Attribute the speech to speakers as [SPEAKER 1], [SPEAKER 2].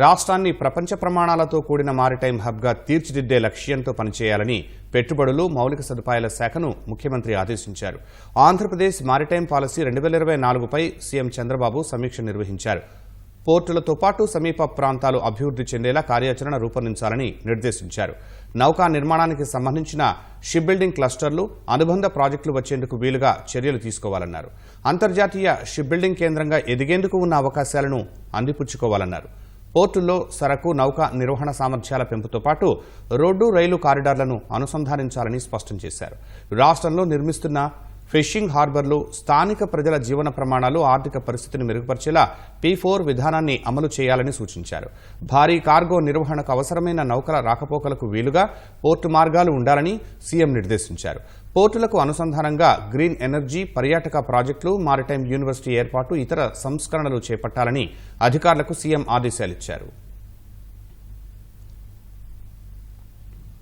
[SPEAKER 1] రాష్ట్రాన్ని ప్రపంచ ప్రమాణాలతో కూడిన మారిటైమ్ హబ్గా తీర్చిదిద్దే లక్ష్యంతో పనిచేయాలని పెట్టుబడులు మౌలిక సదుపాయాల శాఖను ముఖ్యమంత్రి ఆదేశించారు. ఆంధ్రప్రదేశ్ మారిటైమ్ పాలసీ రెండు వేల ఇరవై నాలుగుపై సీఎం చంద్రబాబు సమీక్ష నిర్వహించారు. పోర్టులతో పాటు సమీప ప్రాంతాలు అభివృద్ధి చెందేలా కార్యాచరణ రూపొందించాలని నిర్దేశించారు. నౌకా నిర్మాణానికి సంబంధించిన షిప్ బిల్డింగ్ క్లస్టర్లు అనుబంధ ప్రాజెక్టులు వచ్చేందుకు వీలుగా చర్యలు తీసుకోవాలన్నారు. అంతర్జాతీయ షిప్ బిల్డింగ్ కేంద్రంగా ఎదిగేందుకు ఉన్న అవకాశాలను అందిపుచ్చుకోవాలన్నారు. పోర్టుల్లో సరకు నౌక నిర్వహణ సామర్థ్యాల పెంపుతో పాటు రోడ్డు రైలు కారిడార్లను అనుసంధానించాలని స్పష్టం చేశారు. రాష్ట్రంలో నిర్మిస్తున్న ఫిషింగ్ హార్బర్లు స్థానిక ప్రజల జీవన ప్రమాణాలు ఆర్థిక పరిస్థితిని మెరుగుపరిచేలా పీ ఫోర్ విధానాన్ని అమలు చేయాలని సూచించారు. భారీ కార్గో నిర్వహణకు అవసరమైన నౌకల రాకపోకలకు వీలుగా పోర్టు మార్గాలు ఉండాలని సీఎం నిర్దేశించారు. పోర్టులకు అనుసంధానంగా గ్రీన్ ఎనర్జీ పర్యాటక ప్రాజెక్టులు మారిటైమ్ యూనివర్సిటీ ఏర్పాటు ఇతర సంస్కరణలు చేపట్టాలని అధికారులకు సీఎం ఆదేశాలిచ్చారు.